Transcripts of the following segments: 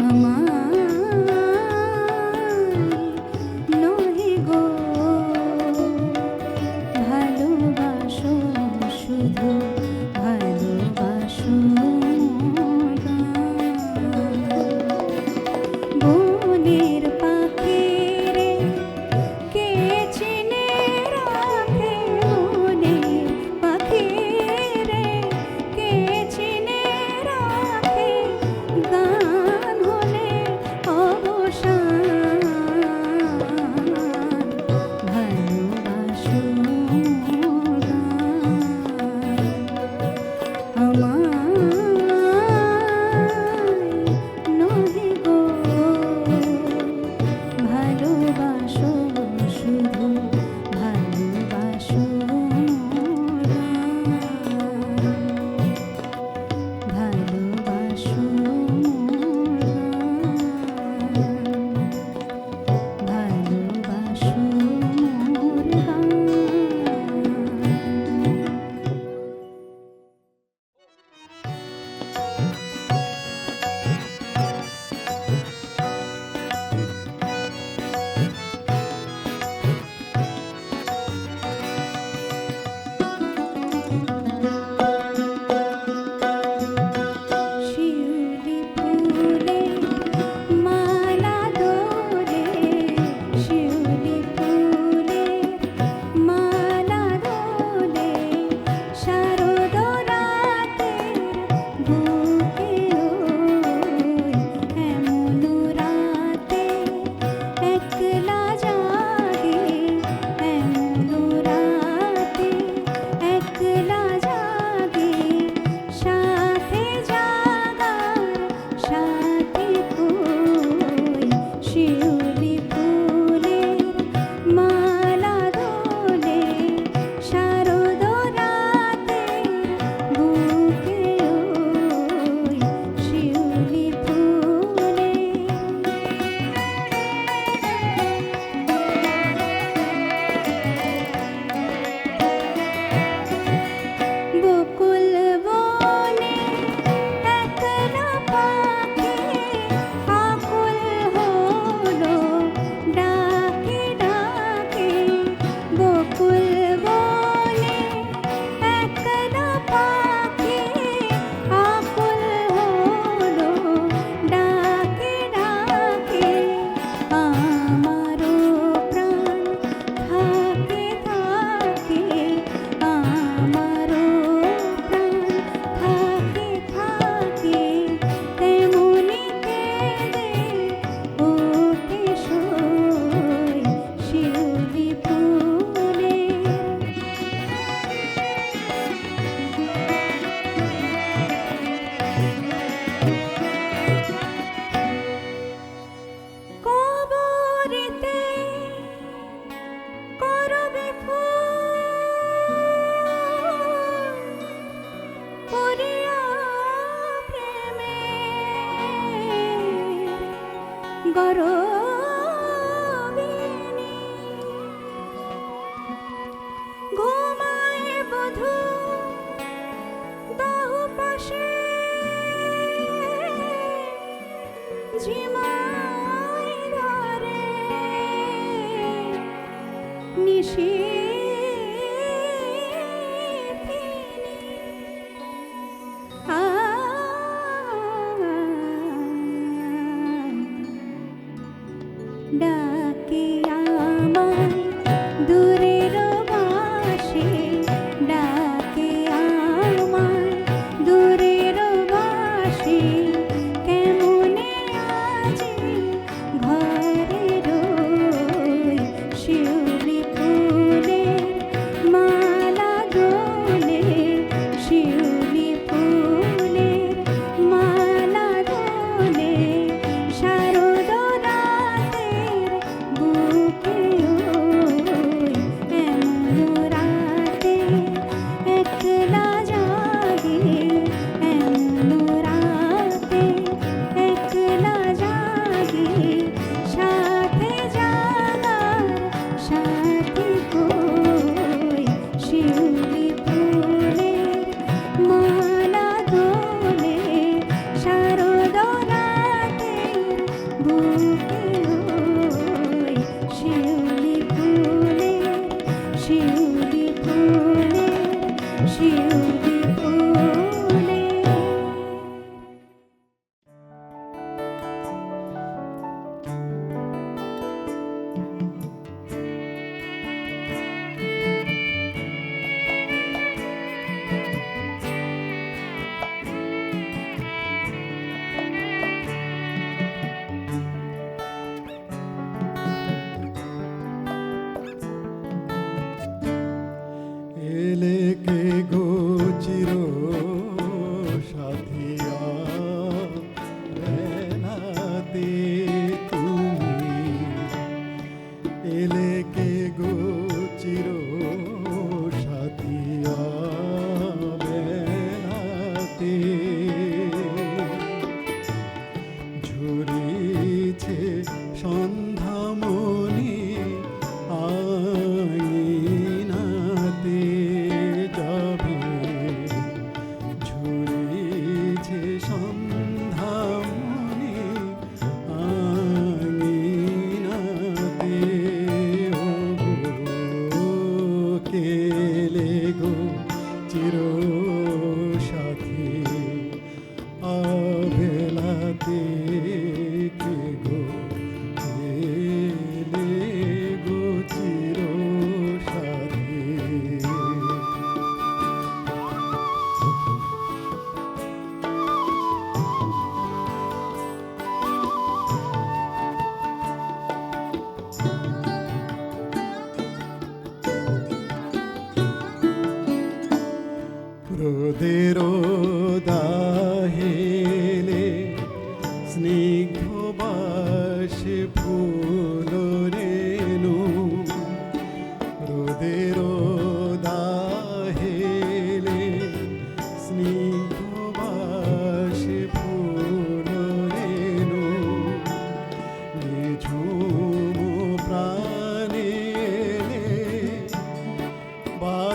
আমার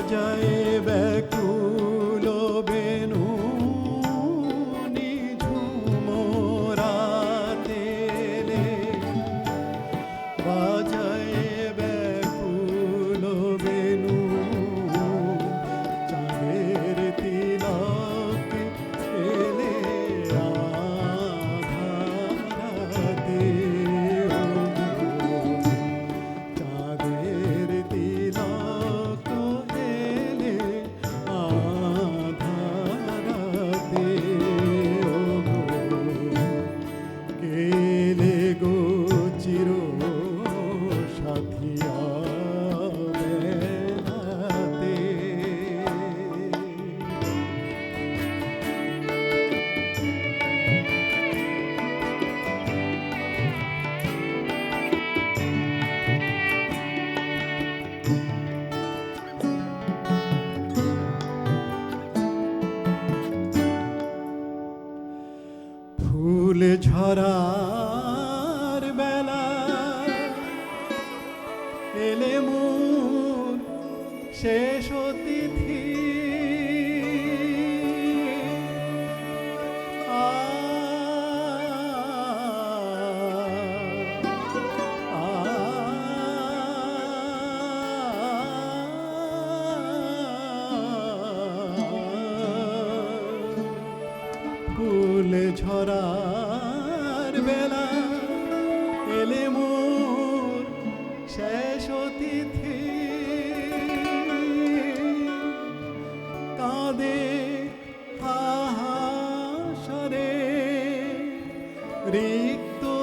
जाए बैकू grito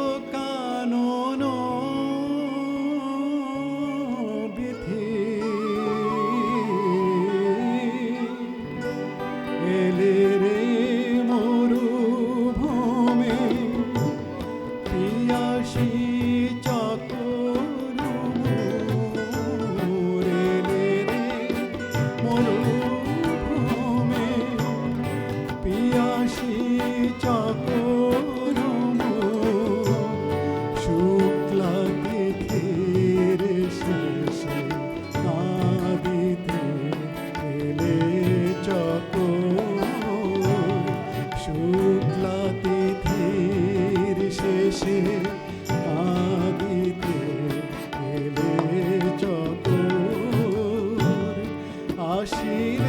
心。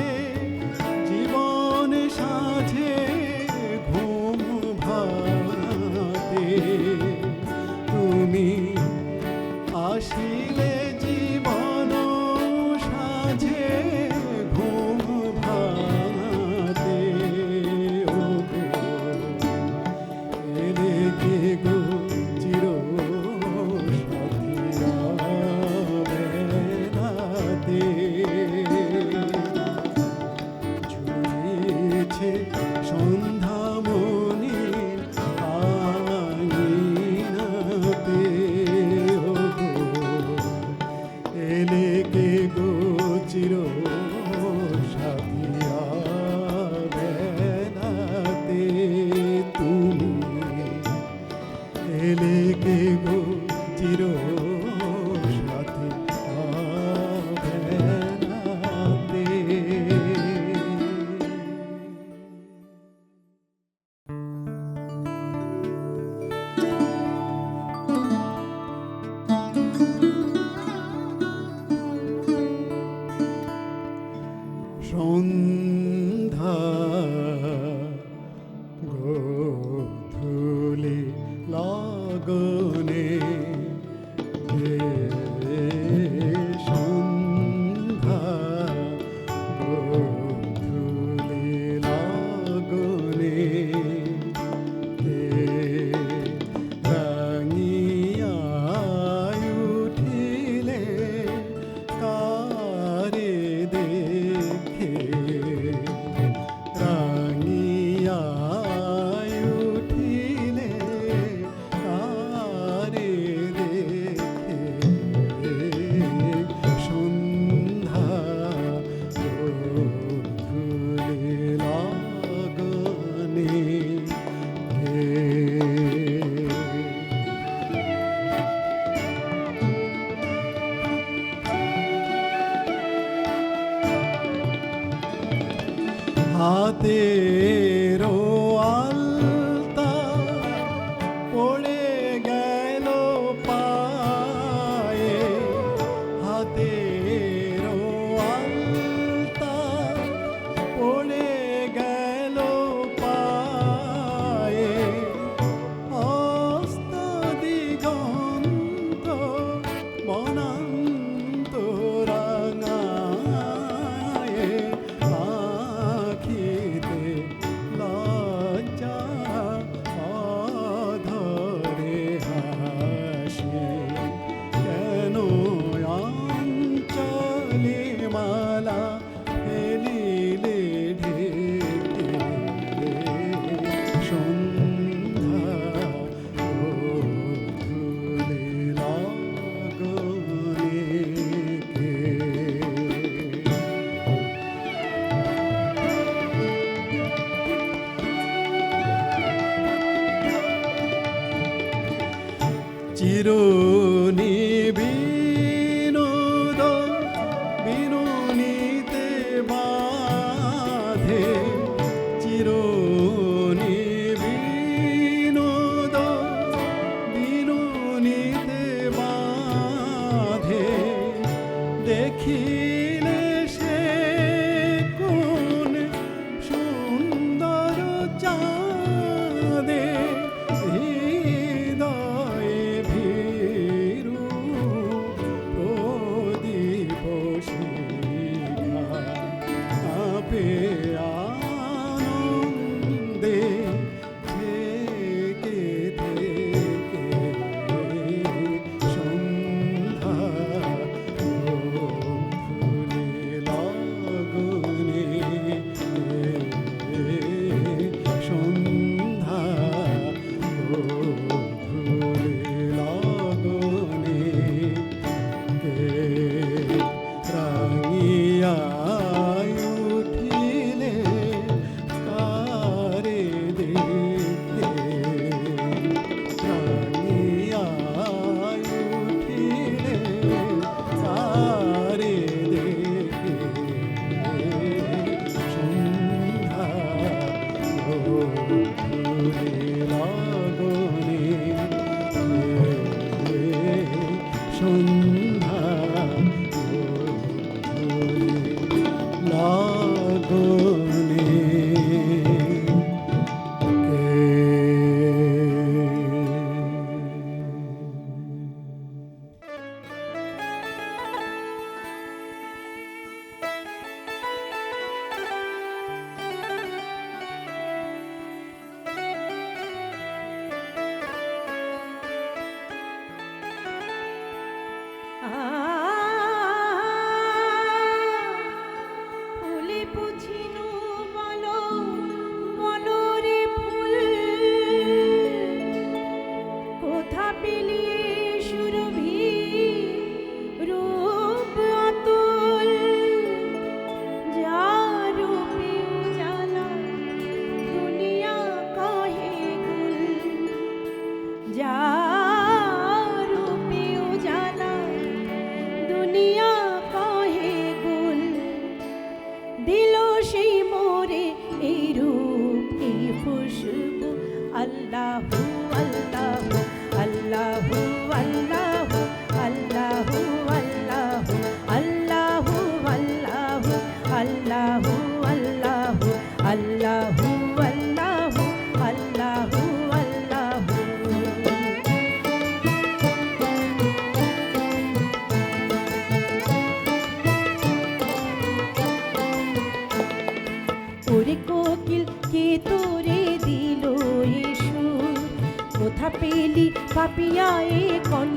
বুঝিনো papiya ekon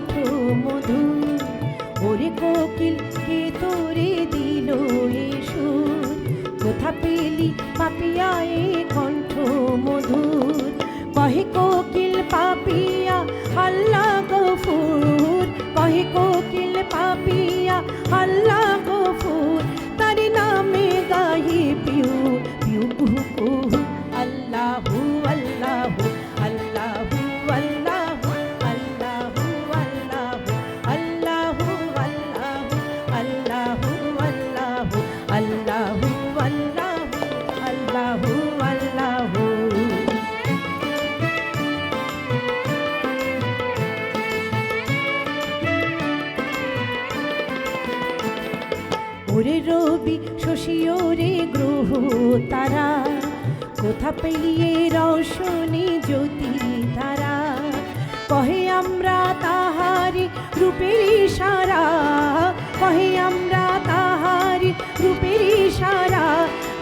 রবি শশীয় রে গ্রহ তারা। কোথা পেলিয়ে রসনে জ্যোতি তারা। কহে আমরা তাহারি রূপের ইশারা। কহে আমরা তাহারি রূপের ইশারা।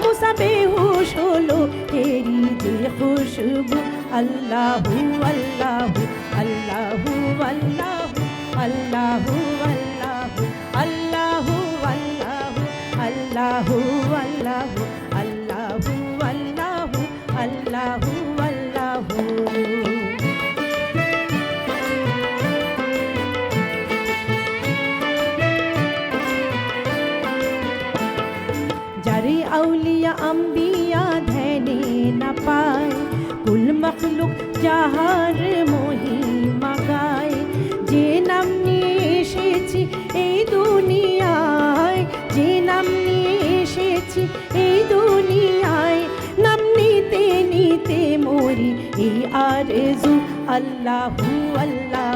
মুসাবে হুশ হলো হেরি যে খুশবু আল্লাহু আল্লাহু আল্লাহু আল্লাহু আল্লাহু। সারে আউলিয়া আম্বিয়া ধ্যানে না পায় কুল মখলুক যাহার মহিমা গায় যে নাম নিয়ে এসেছি এই দুনিয়ায় যে নাম নিয়ে এসেছি এই দুনিয়ায় নাম নিতে নিতে মরি এই আর আল্লাহু আল্লাহ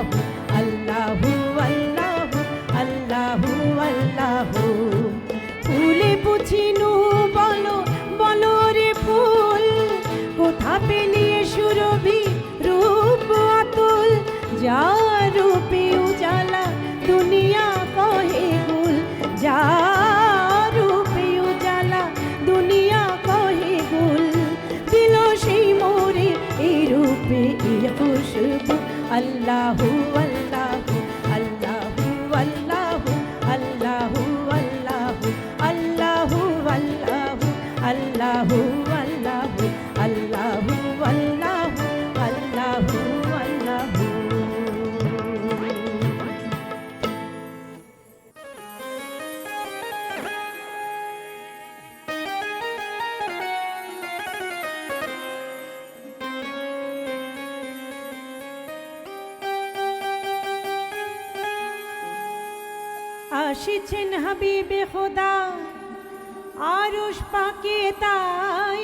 কে তাই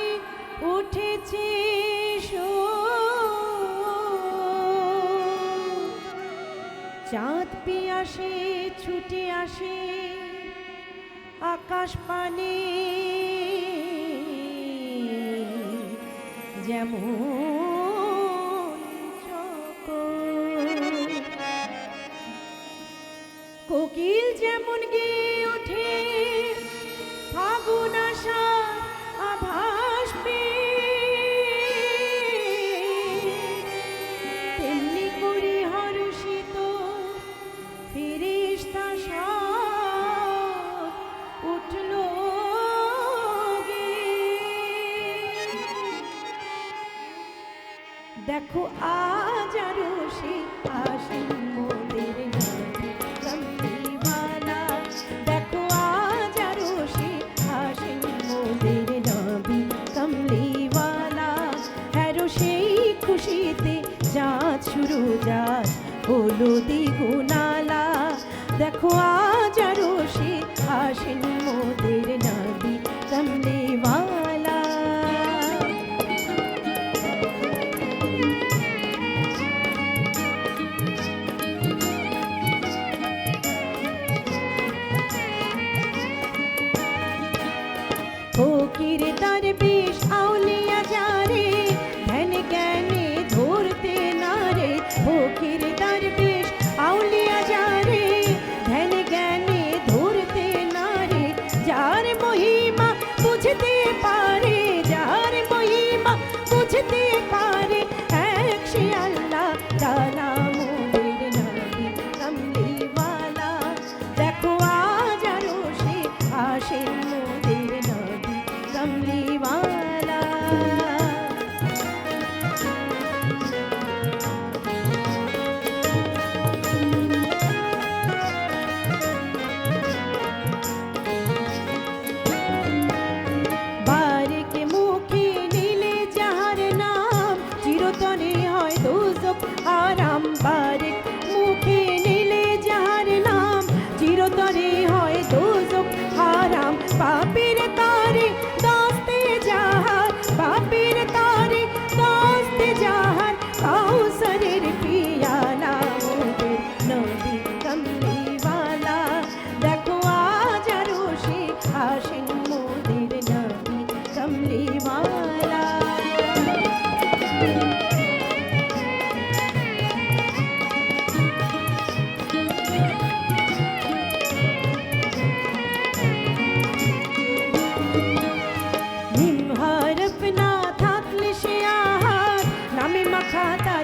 উঠেছে চাঁদ পিয়াসে ছুটে আসে আকাশ পানে। যেমন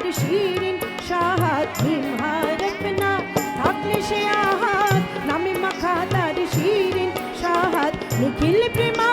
আহার শিরিন সাহায্যিম হারপনা থাকলে সে আহার। নামে মাখা তার শিরিন সাহাত নিখিল প্রেমা